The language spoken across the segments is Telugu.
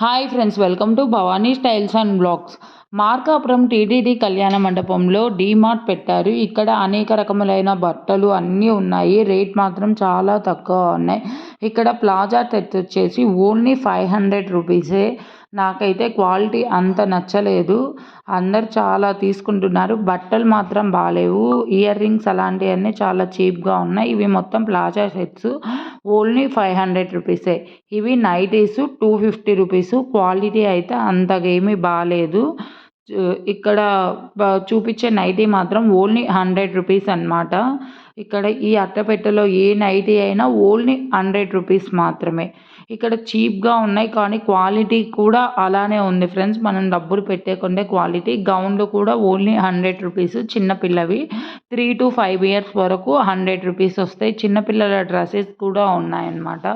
Hi friends welcome to Bhavani styles and vlogs Markapuram TTD కళ్యాణ మండపంలో డీమార్ట్ పెట్టారు. ఇక్కడ అనేక రకములైన బట్టలు అన్నీ ఉన్నాయి. రేట్ మాత్రం చాలా తక్కువ ఉన్నాయి. ఇక్కడ ప్లాజా టెత్ వచ్చేసి ఓన్లీ ఫైవ్ హండ్రెడ్ రూపీసే నాకైతే క్వాలిటీ అంత నచ్చలేదు. అందరు చాలా తీసుకుంటున్నారు. బట్టలు మాత్రం బాగాలేవు ఇయర్ రింగ్స్ అలాంటివన్నీ చాలా చీప్గా ఉన్నాయి. ఇవి మొత్తం palazzo sets. Only five hundred రూపీసే. ఇవి nighties two fifty rupees. Quality అయితే అంతగా ఏమీ బాగాలేదు ఇక్కడ చూపించే నైటీ మాత్రం ఓన్లీ హండ్రెడ్ రూపీస్ అనమాట ఇక్కడ ఈ అట్టపెట్టెలో ఏ నైటీ అయినా ఓన్లీ హండ్రెడ్ రూపీస్ మాత్రమే. ఇక్కడ చీప్గా ఉన్నాయి కానీ క్వాలిటీ కూడా అలానే ఉంది ఫ్రెండ్స్. మనం డబ్బులు పెట్టేకుండే క్వాలిటీ. గౌన్లు కూడా ఓన్లీ హండ్రెడ్ రూపీస్ చిన్నపిల్లవి త్రీ టు ఫైవ్ ఇయర్స్ వరకు హండ్రెడ్ రూపీస్ వస్తాయి. చిన్నపిల్లల డ్రెస్సెస్ కూడా ఉన్నాయన్నమాట.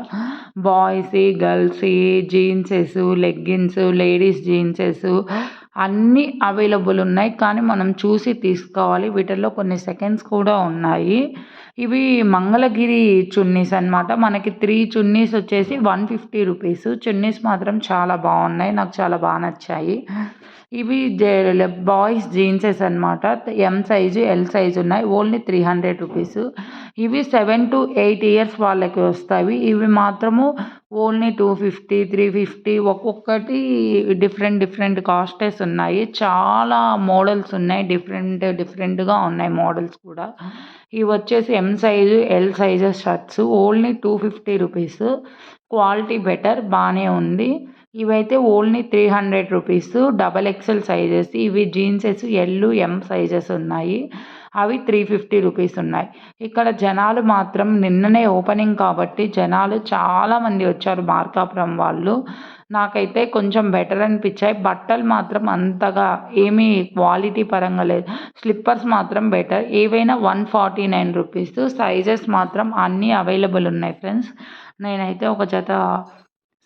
Boys girls jeanses leggings ladies jeanses అన్నీ అవైలబుల్ ఉన్నాయి. కానీ మనం చూసి తీసుకోవాలి. వీటిల్లో కొన్ని సెకండ్స్ కూడా ఉన్నాయి. ఇవి మంగళగిరి చున్నీస్ అనమాట మనకి త్రీ చున్నీస్ వచ్చేసి వన్ ఫిఫ్టీ రూపీస్ చున్నీస్ మాత్రం చాలా బాగున్నాయి. నాకు చాలా బాగా నచ్చాయి. ఇవి బాయ్స్ జీన్సెస్ అనమాట ఎం సైజు ఎల్ సైజు ఉన్నాయి. ఓన్లీ త్రీ హండ్రెడ్ రూపీస్ ఇవి సెవెన్ టు ఎయిట్ ఇయర్స్ వాళ్ళకి వస్తాయి. ఇవి మాత్రము only two fifty three fifty ఒక్కొక్కటి డిఫరెంట్ డిఫరెంట్ కాస్టెస్ ఉన్నాయి. చాలా మోడల్స్ ఉన్నాయి. డిఫరెంట్ డిఫరెంట్గా ఉన్నాయి మోడల్స్ కూడా. ఇవి వచ్చేసి M size L sizes shirts only two fifty rupees quality better బాగానే ఉంది. ఇవైతే only three hundred rupees double XL sizes ఇవి జీన్సెస్ ఎల్ ఎం సైజెస్ ఉన్నాయి. అవి త్రీ ఫిఫ్టీ రూపీస్ ఉన్నాయి. ఇక్కడ జనాలు మాత్రం నిన్ననే ఓపెనింగ్ కాబట్టి జనాలు చాలామంది వచ్చారు మార్కాపురం వాళ్ళు. నాకైతే కొంచెం బెటర్ అనిపించాయి. బట్టలు మాత్రం అంతగా ఏమీ క్వాలిటీ పరంగా లేదు. స్లిప్పర్స్ మాత్రం బెటర్ ఏవైనా one forty nine rupees sizes మాత్రం అన్నీ అవైలబుల్ ఉన్నాయి ఫ్రెండ్స్ నేనైతే ఒక జత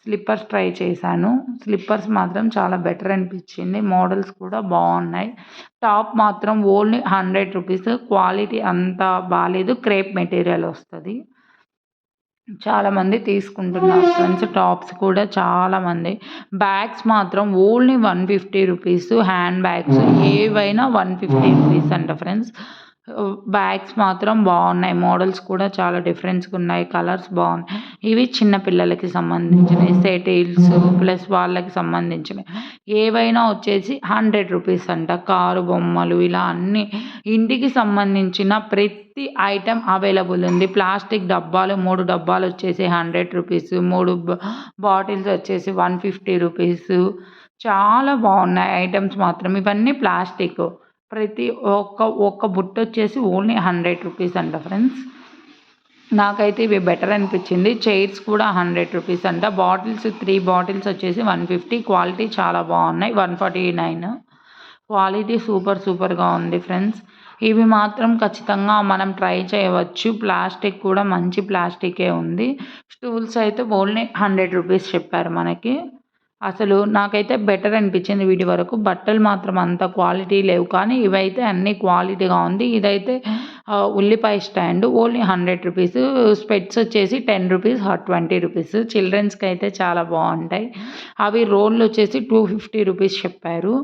స్లిప్పర్స్ ట్రై చేశాను. స్లిప్పర్స్ మాత్రం చాలా బెటర్ అనిపించింది. మోడల్స్ కూడా బాగున్నాయి. టాప్ మాత్రం ఓన్లీ హండ్రెడ్ రూపీస్. క్వాలిటీ అంత బాగాలేదు క్రేప్ మెటీరియల్ వస్తుంది. చాలామంది తీసుకుంటున్నారు ఫ్రెండ్స్. టాప్స్ కూడా చాలామంది బ్యాగ్స్ మాత్రం only one fifty rupees. Hand bags ఏవైనా వన్ ఫిఫ్టీ రూపీస్ అంట ఫ్రెండ్స్. బ్యాగ్స్ మాత్రం బాగున్నాయి. మోడల్స్ కూడా చాలా డిఫరెన్స్గా ఉన్నాయి. కలర్స్ బాగున్నాయి. ఇవి చిన్న పిల్లలకి సంబంధించినవి. సెటిల్స్ ప్లస్ వాళ్ళకి సంబంధించినవి. ఏవైనా వచ్చేసి హండ్రెడ్ రూపీస్ అంట. కారు బొమ్మలు ఇలా అన్నీ ఇంటికి సంబంధించిన ప్రతి ఐటెం అవైలబుల్ ఉంది. ప్లాస్టిక్ డబ్బాలు మూడు డబ్బాలు వచ్చేసి హండ్రెడ్ రూపీస్. మూడు బాటిల్స్ వచ్చేసి వన్ ఫిఫ్టీ రూపీస్. చాలా బాగున్నాయి ఐటమ్స్ మాత్రం. ఇవన్నీ ప్లాస్టిక్. ప్రతి ఒక్క ఒక్క బుట్ట వచ్చేసి ఓన్లీ హండ్రెడ్ రూపీస్ అంట ఫ్రెండ్స్. నాకైతే ఇవి బెటర్ అనిపించింది. చైర్స్ కూడా హండ్రెడ్ రూపీస్ అంట. బాటిల్స్ త్రీ బాటిల్స్ వచ్చేసి వన్ ఫిఫ్టీ. క్వాలిటీ చాలా బాగున్నాయి. One forty nine. Quality super సూపర్గా ఉంది ఫ్రెండ్స్. ఇవి మాత్రం ఖచ్చితంగా మనం ట్రై చేయవచ్చు. ప్లాస్టిక్ కూడా మంచి ప్లాస్టికే ఉంది. స్టూల్స్ అయితే ఓన్లీ హండ్రెడ్ రూపీస్ చెప్పారు మనకి. అసలు నాకైతే బెటర్ అనిపించింది వీటి వరకు. బట్టలు మాత్రం అంత క్వాలిటీ లేవు. కానీ ఇవైతే అన్ని క్వాలిటీగా ఉంది. ఇదైతే ఉల్లిపాయ స్టాండ్ ఓన్లీ హండ్రెడ్ రూపీస్ స్పెట్స్ వచ్చేసి టెన్ రూపీస్ ట్వంటీ రూపీస్ చిల్డ్రన్స్కి అయితే చాలా బాగుంటాయి. అవి రోళ్ళు వచ్చేసి టూ ఫిఫ్టీ రూపీస్ చెప్పారు.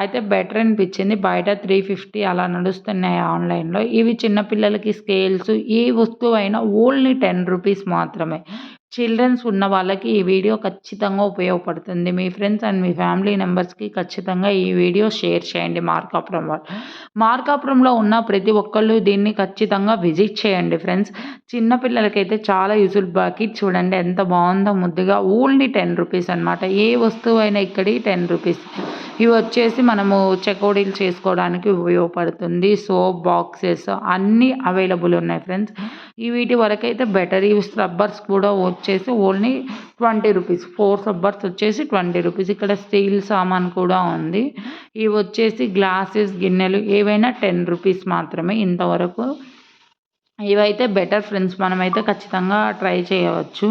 అయితే బెటర్ అనిపించింది. బయట త్రీ ఫిఫ్టీ అలా నడుస్తున్నాయి ఆన్లైన్లో ఇవి చిన్నపిల్లలకి స్కేల్స్ ఏ వస్తువు అయినా ఓన్లీ టెన్ రూపీస్ మాత్రమే. చిల్డ్రన్స్ ఉన్న వాళ్ళకి ఈ వీడియో ఖచ్చితంగా ఉపయోగపడుతుంది. మీ ఫ్రెండ్స్ అండ్ మీ ఫ్యామిలీ మెంబర్స్కి ఖచ్చితంగా ఈ వీడియో షేర్ చేయండి మార్కాపురం వాళ్ళు మార్కాపురంలో ఉన్న ప్రతి ఒక్కళ్ళు దీన్ని ఖచ్చితంగా విజిట్ చేయండి ఫ్రెండ్స్. చిన్నపిల్లలకైతే చాలా యూజుల్ బాకిట్ చూడండి ఎంత బాగుందో ముద్దుగా. ఓన్లీ టెన్ రూపీస్ అనమాట ఏ వస్తువు అయినా ఇక్కడి టెన్ రూపీస్. ఇవి వచ్చేసి మనము చెకోడీలు చేసుకోవడానికి ఉపయోగపడుతుంది. సోప్ బాక్సెస్ అన్నీ అవైలబుల్ ఉన్నాయి ఫ్రెండ్స్. ఈ వీటి వరకైతే బెటర్ ఇవి స్క్రబ్బర్స్ కూడా వచ్చేసి only twenty rupees. Four scrubbers వచ్చేసి ట్వంటీ రూపీస్. ఇక్కడ స్టీల్ సామాన్ కూడా ఉంది. ఇవి వచ్చేసి గ్లాసెస్ గిన్నెలు ఏవైనా టెన్ రూపీస్ మాత్రమే ఇంతవరకు. ఇవైతే బెటర్ ఫ్రెండ్స్ మనమైతే ఖచ్చితంగా ట్రై చేయవచ్చు.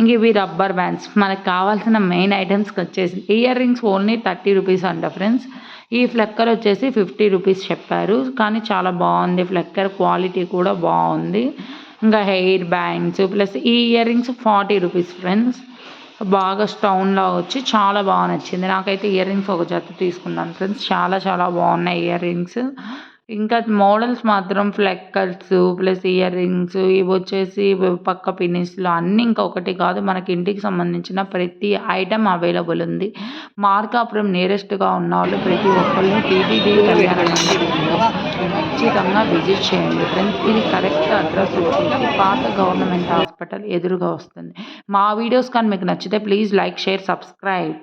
ఇంక ఇవి రబ్బర్ బ్యాండ్స్ మనకు కావాల్సిన మెయిన్ ఐటమ్స్కి వచ్చేసి ear rings only thirty rupees అంట ఫ్రెండ్స్ ఈ ఫ్లెక్కర్ వచ్చేసి ఫిఫ్టీ రూపీస్ చెప్పారు. కానీ చాలా బాగుంది. ఫ్లెక్కర్ క్వాలిటీ కూడా బాగుంది. ఇంకా హెయిర్ బ్యాండ్స్ ప్లస్ ఈ ear rings forty rupees friends బాగా స్టోన్‌లా వచ్చి చాలా బాగా నచ్చింది. నాకైతే ఇయర్ రింగ్స్ ఒక జత తీసుకున్నాను ఫ్రెండ్స్. చాలా చాలా బాగున్నాయి ఇయర్ రింగ్స్. ఇంకా మోడల్స్ మాత్రం ఫ్లెక్కర్స్ ప్లస్ ఇయర్ రింగ్స్ ఇవి వచ్చేసి పక్క పిన్నిస్‌లు అన్నీ ఇంకా ఒకటి కాదు మనకి ఇంటికి సంబంధించిన ప్రతి ఐటెం అవైలబుల్ ఉంది. మార్కాపురం నియరెస్ట్‌గా ఉన్నవాళ్ళు ప్రతి ఒక్కళ్ళు టీటీడీ ఖచ్చితంగా విజిట్ చేయండి ఫ్రెండ్స్. ఇది కరెక్ట్ అడ్రస్ వచ్చేసి పాత గవర్నమెంట్ హాస్పిటల్ ఎదురుగా వస్తుంది. మా వీడియోస్ కానీ మీకు నచ్చితే ప్లీజ్ లైక్, షేర్, సబ్స్క్రైబ్.